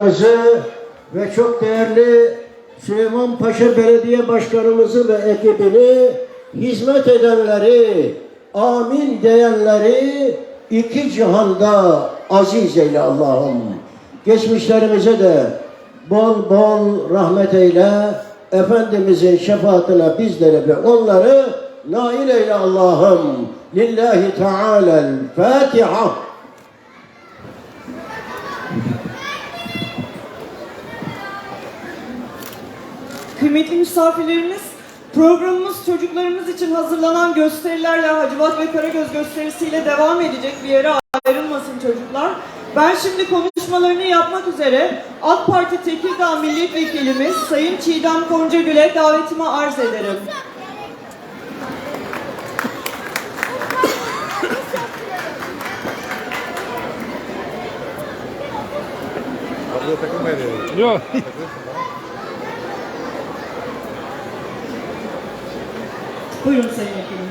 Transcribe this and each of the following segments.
Başkanımızı ve çok değerli Süleyman Paşa Belediye Başkanımızı ve ekibini hizmet edenleri, amin diyenleri iki cihanda aziz eyle Allah'ım. Geçmişlerimize de bol bol rahmet eyle. Efendimizin şefaatine bizleri ve onları nail eyle Allah'ım. Lillahi Teala'l Fatiha. Kıymetli misafirlerimiz, programımız çocuklarımız için hazırlanan gösterilerle Hacivat ve Karagöz gösterisiyle devam edecek bir yere ayrılmasın çocuklar. Ben şimdi konuşmalarını yapmak üzere AK Parti Tekirdağ Milletvekilimiz Sayın Çiğdem Koncagül'e davetimi arz ederim. Yok. Buyurun Sayın Vekilim.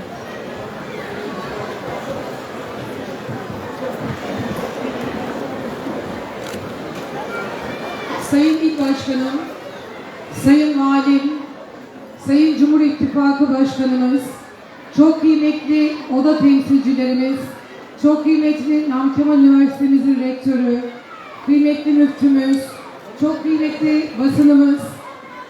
Sayın İl Başkanım, Sayın Valim, Sayın Cumhur İttifakı Başkanımız, çok kıymetli oda temsilcilerimiz, çok kıymetli Namkemal Üniversitemizin rektörü, kıymetli müftümüz, çok kıymetli basınımız,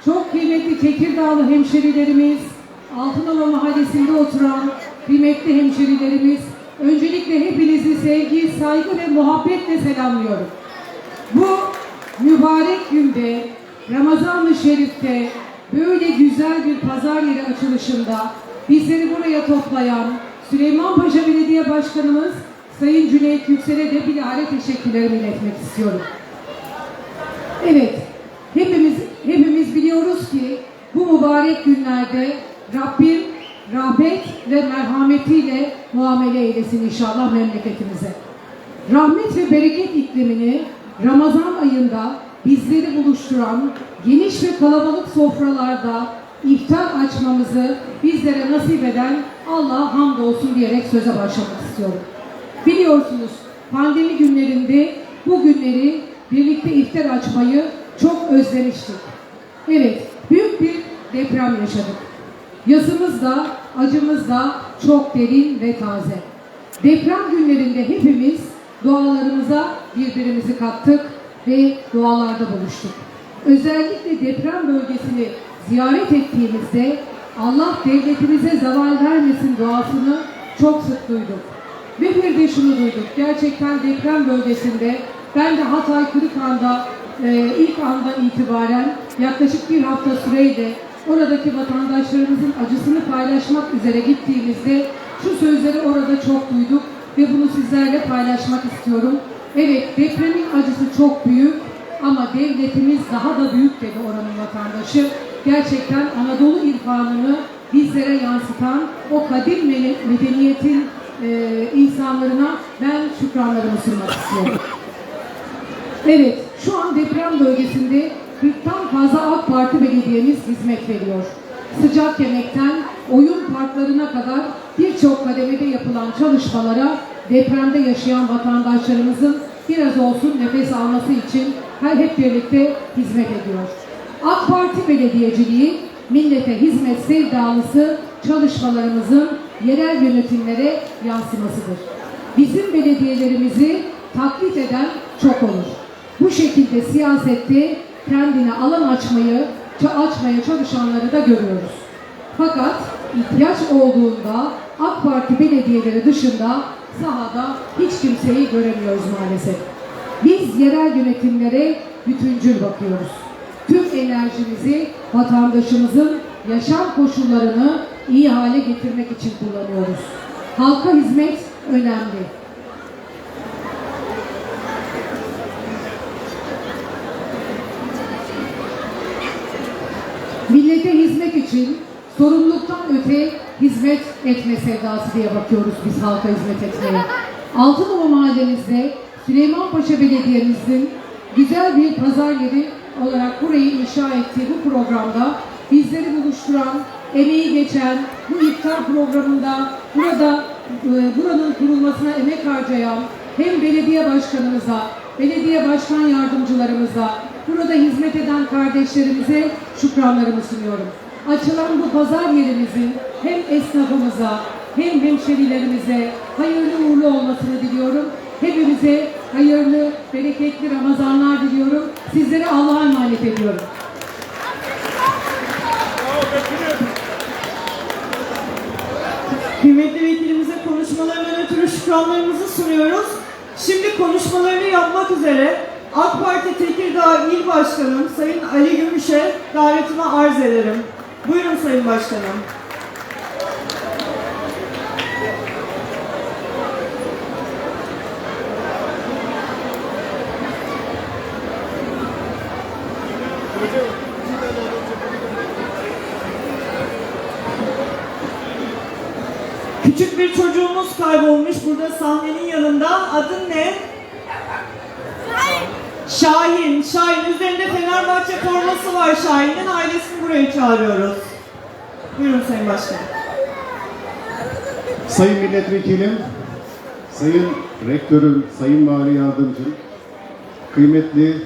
çok kıymetli Tekirdağlı hemşerilerimiz, Altınova Mahallesi'nde oturan kıymetli hemşerilerimiz, öncelikle hepinizi sevgi, saygı ve muhabbetle selamlıyorum. Bu mübarek günde Ramazan-ı Şerif'te böyle güzel bir pazar yeri açılışında bizleri buraya toplayan Süleymanpaşa Belediye Başkanımız Sayın Cüneyt Yüksel'e de bilahare teşekkürlerimi iletmek istiyorum. Evet, hepimiz hepimiz biliyoruz ki bu mübarek günlerde Rabbim rahmet ve merhametiyle muamele eylesin inşallah memleketimize. Rahmet ve bereket iklimini Ramazan ayında bizleri buluşturan geniş ve kalabalık sofralarda iftar açmamızı bizlere nasip eden Allah'a hamdolsun diyerek söze başlamak istiyorum. Biliyorsunuz pandemi günlerinde bu günleri birlikte iftar açmayı çok özlemiştik. Evet, büyük bir deprem yaşadık. Yazımız da, acımız da çok derin ve taze. Deprem günlerinde hepimiz dualarımıza birbirimizi kattık ve dualarda buluştuk. Özellikle deprem bölgesini ziyaret ettiğimizde Allah devletimize zaval vermesin duasını çok sık duyduk. Ve bir de şunu duyduk. Gerçekten deprem bölgesinde ben de Hatay Kırıkhan'da e, ilk andan itibaren yaklaşık bir hafta süreyle oradaki vatandaşlarımızın acısını paylaşmak üzere gittiğimizde şu sözleri orada çok duyduk ve bunu sizlerle paylaşmak istiyorum. Evet depremin acısı çok büyük ama devletimiz daha da büyük dedi oranın vatandaşı. Gerçekten Anadolu irfanını bizlere yansıtan o kadim me- medeniyetin e, insanlarına ben şükranlarımı sunmak istiyorum. Evet, şu an deprem bölgesinde 40'tan fazla AK Parti belediyemiz hizmet veriyor. Sıcak yemekten oyun parklarına kadar birçok kademede yapılan çalışmalara depremde yaşayan vatandaşlarımızın biraz olsun nefes alması için her hep birlikte hizmet ediyor. AK Parti belediyeciliği millete hizmet sevdalısı çalışmalarımızın yerel yönetimlere yansımasıdır. Bizim belediyelerimizi taklit eden çok olur. Bu şekilde siyasette kendine alan açmayı, açmaya çalışanları da görüyoruz. Fakat ihtiyaç olduğunda AK Parti belediyeleri dışında sahada hiç kimseyi göremiyoruz maalesef. Biz yerel yönetimlere bütüncül bakıyoruz. Tüm enerjimizi vatandaşımızın yaşam koşullarını iyi hale getirmek için kullanıyoruz. Halka hizmet önemli. Millete hizmet için sorumluluktan öte hizmet etme sevdası diye bakıyoruz biz halka hizmet etmeye. Altınova mahallemizde Süleymanpaşa Belediye'mizin güzel bir pazar yeri olarak burayı inşa ettiği bu programda bizleri buluşturan, emeği geçen, bu iftar programında burada e, buranın kurulmasına emek harcayan hem belediye başkanımıza belediye başkan yardımcılarımıza, burada hizmet eden kardeşlerimize şükranlarımı sunuyorum. Açılan bu pazar yerimizin hem esnafımıza hem hemşerilerimize hayırlı uğurlu olmasını diliyorum. Hepimize hayırlı, bereketli Ramazanlar diliyorum. Sizlere Allah'a emanet ediyorum. Kıymetli vekilimize konuşmalarından ötürü şükranlarımızı sunuyoruz. Şimdi konuşmalarını yapmak üzere AK Parti Tekirdağ İl Başkanım Sayın Ali Gümüş'e davetimi arz ederim. Buyurun Sayın Başkanım. Küçük bir çocuğumuz kaybolmuş burada sahnenin yanında. Adın ne? Şahin. Şahin. Üzerinde Fenerbahçe forması var Şahin'in. Ailesini buraya çağırıyoruz. Buyurun Sayın Başkanım. Sayın Milletvekilim, Sayın Rektörüm, Sayın Vali Yardımcım, kıymetli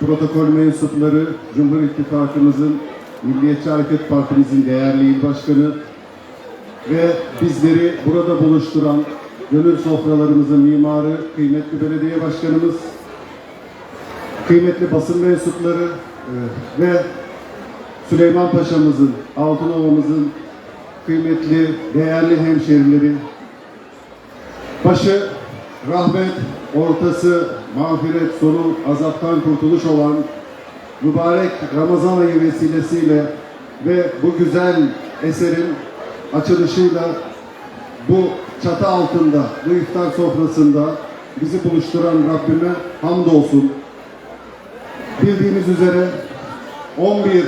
protokol mensupları, Cumhur İttifakımızın, Milliyetçi Hareket Partimizin değerli il başkanı ve bizleri burada buluşturan gönül sofralarımızın mimarı, kıymetli belediye başkanımız, kıymetli basın mensupları e, ve Süleyman Paşa'mızın, Altınova'mızın kıymetli, değerli hemşerileri, başı rahmet, ortası mağfiret, sonu azaptan kurtuluş olan mübarek Ramazan ayı vesilesiyle ve bu güzel eserin açılışıyla bu çatı altında, bu iftar sofrasında bizi buluşturan Rabbime hamdolsun. Bildiğiniz üzere 11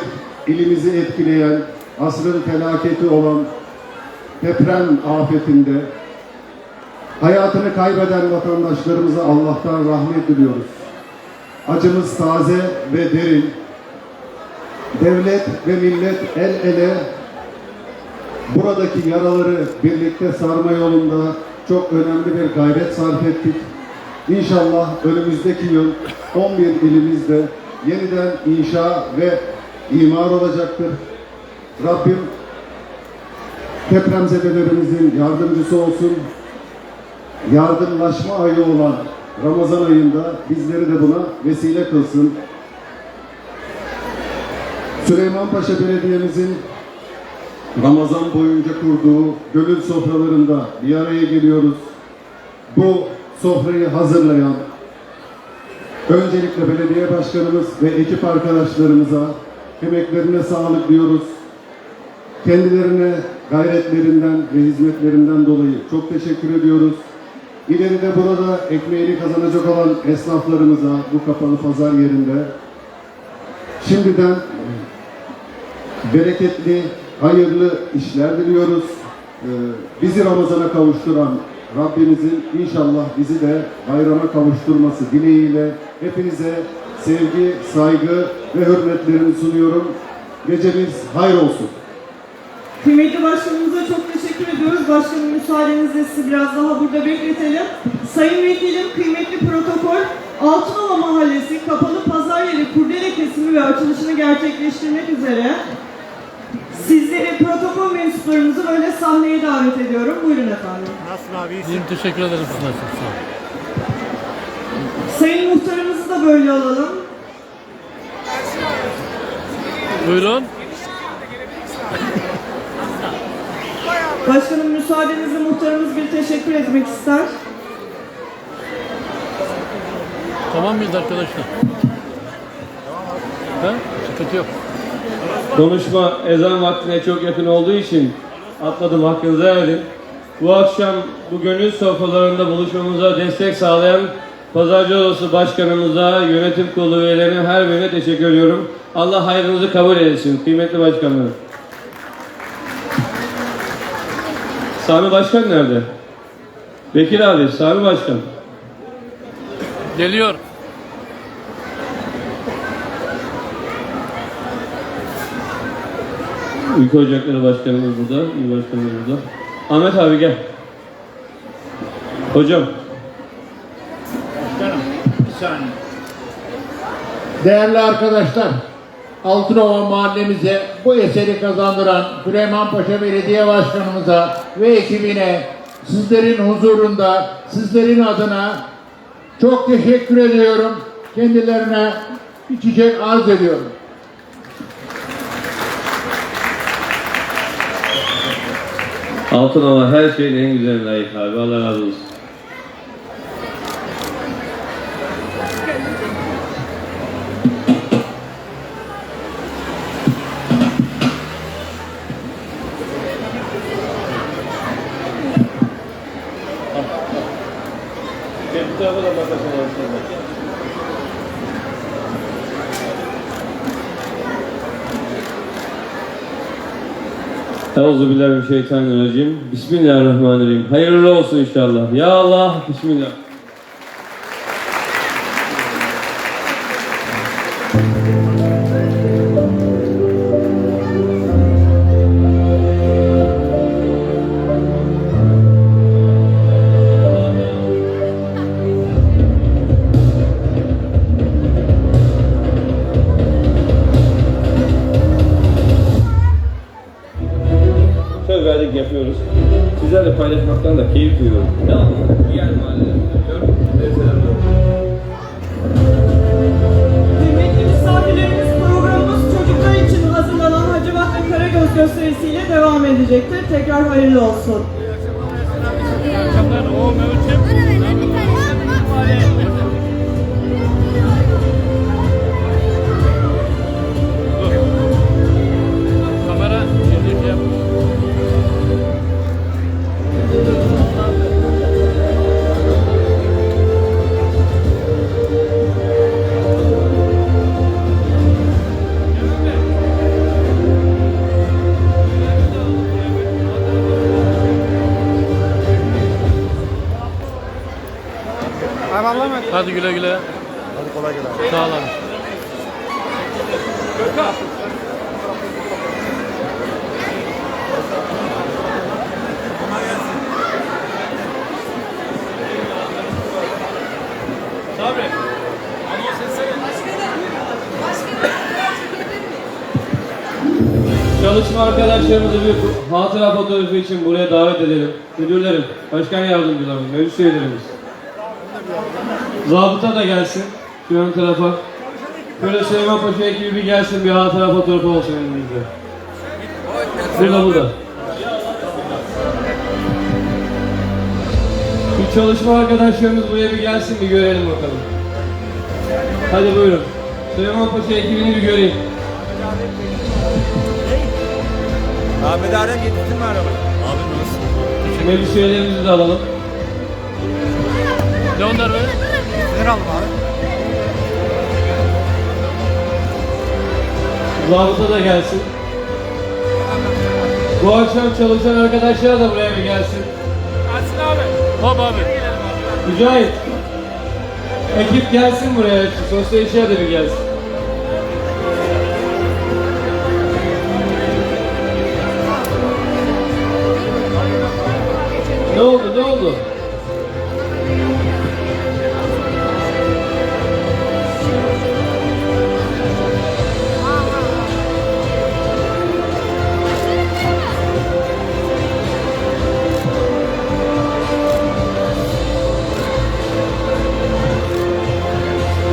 ilimizi etkileyen asrın felaketi olan deprem afetinde hayatını kaybeden vatandaşlarımıza Allah'tan rahmet diliyoruz. Acımız taze ve derin. Devlet ve millet el ele buradaki yaraları birlikte sarma yolunda çok önemli bir gayret sarf ettik. İnşallah önümüzdeki yıl 11 ilimizde yeniden inşa ve imar olacaktır. Rabbim depremzedelerimizin yardımcısı olsun. Yardımlaşma ayı olan Ramazan ayında bizleri de buna vesile kılsın. Süleymanpaşa Belediye'mizin Ramazan boyunca kurduğu gönül sofralarında bir araya geliyoruz. Bu sofrayı hazırlayan öncelikle belediye başkanımız ve ekip arkadaşlarımıza emeklerine sağlık diyoruz. Kendilerine gayretlerinden ve hizmetlerinden dolayı çok teşekkür ediyoruz. İleride burada ekmeğini kazanacak olan esnaflarımıza bu kapalı pazar yerinde şimdiden bereketli, hayırlı işler diliyoruz. Ee, Bizi Ramazan'a kavuşturan Rabbimizin inşallah bizi de bayrama kavuşturması dileğiyle hepinize sevgi, saygı ve hürmetlerimi sunuyorum. Geceniz hayır olsun. Kıymetli başkanımıza çok teşekkür ediyoruz. Başkanım müsaadenizle sizi biraz daha burada bekletelim. Sayın Vekilim, kıymetli protokol, Altınova Mahallesi kapalı pazar yeri kurdele kesimi ve açılışını gerçekleştirmek üzere sizleri protokol mensuplarımızı böyle sahneye davet ediyorum. Buyurun efendim. Nasılsın abi? İyiyim teşekkür ederim siz nasılsınız? Sayın muhtarımızı da böyle alalım. Buyurun. Başkanım müsaadenizle muhtarımız bir teşekkür etmek ister. Tamam mıyız arkadaşlar? He? Sıkıntı yok. Konuşma ezan vaktine çok yakın olduğu için atladım hakkınızı verdim. Bu akşam bu gönül sofralarında buluşmamıza destek sağlayan Pazarcı Odası Başkanımıza, yönetim kurulu üyelerine her birine teşekkür ediyorum. Allah hayrınızı kabul etsin kıymetli başkanlarım. Sami Başkan nerede? Bekir abi, Sami Başkan. Geliyor. Ülke Ocakları Başkanımız burada, İl Başkanımız burada. Ahmet abi gel. Hocam. saniye. Değerli arkadaşlar, Altınova mahallemize bu eseri kazandıran Süleymanpaşa Belediye Başkanımıza ve ekibine sizlerin huzurunda, sizlerin adına çok teşekkür ediyorum. Kendilerine bir çiçek arz ediyorum. Altınova her şeyin en güzeline layık abi. Allah razı olsun. Bu tarafa da bakalım. Euzubillahimineşşeytanirracim. Bismillahirrahmanirrahim. Hayırlı olsun inşallah. Ya Allah. Bismillah. Sizlerle paylaşmaktan da keyif duyuyorum. Devamlı diğer selamlar. Kıymetli misafirlerimiz programımız çocuklar için hazırlanan Hacivat ve Karagöz gösterisiyle devam edecektir. Tekrar hayırlı olsun. Akşamlar o Mehmet'im. Hadi güle güle. Hadi kolay gelsin. Sağ ol abi. Çalışma arkadaşlarımızı bir hatıra fotoğrafı için buraya davet edelim. Müdürlerim, başkan yardımcılarım, meclis üyelerimiz. Zabıta da gelsin şu ön tarafa. Böyle Süleyman Paşa ekibi bir gelsin bir hatıra fotoğrafı olsun elimizde. Burada burada. Bir çalışma arkadaşlarımız buraya bir gelsin bir görelim bakalım. Hadi buyurun. Süleyman Paşa ekibini bir göreyim. Abi daha getirdin mi arabayı? Abi nasıl? Meclis üyelerimizi de alalım. Ne onlar be? Sinir aldım abi. Zabıta da gelsin. Bu akşam çalışan arkadaşlar da buraya bir gelsin. Hop abi. Mücahit. Ekip gelsin buraya. Sosyal işler de bir gelsin. Ne oldu? Ne oldu?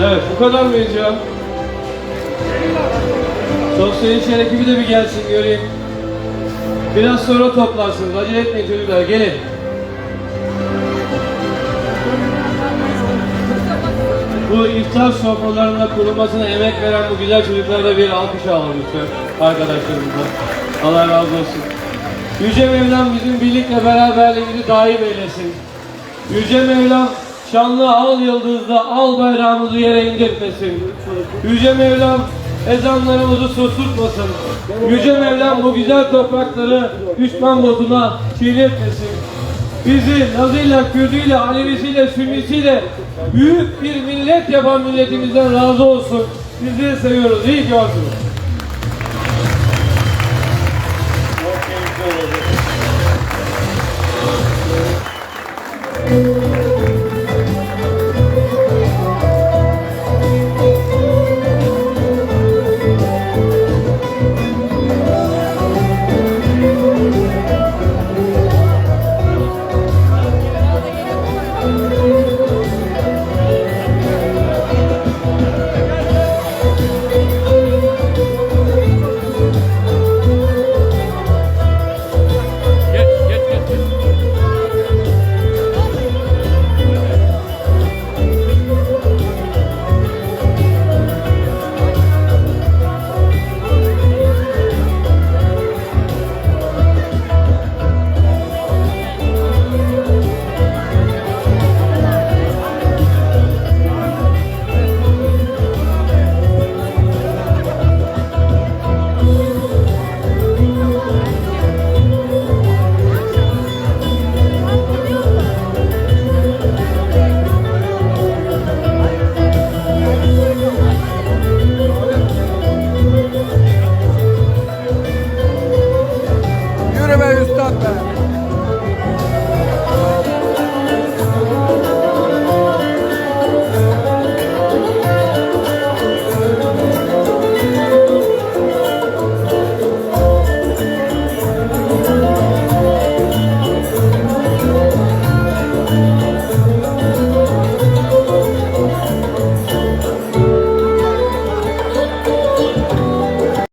Evet, bu kadar mıyız ya? Sosyal işler ekibi de bir gelsin göreyim. Biraz sonra toplarsınız. Acele etmeyin çocuklar. Gelin. Bu iftar sofralarında kurulmasına emek veren bu güzel çocuklara bir alkış alalım lütfen arkadaşlarımıza. Allah razı olsun. Yüce Mevlam bizim birlikle beraberliğimizi daim eylesin. Yüce Mevlam şanlı al yıldızla al bayrağımızı yere indirtmesin. Yüce Mevlam ezanlarımızı susturtmasın. Yüce Mevlam bu güzel toprakları düşman bozuna çiğnetmesin. Bizi Lazıyla, Kürdüyle, Alevisiyle, Sünnisiyle büyük bir millet yapan milletimizden razı olsun. Sizleri seviyoruz. İyi ki varsınız.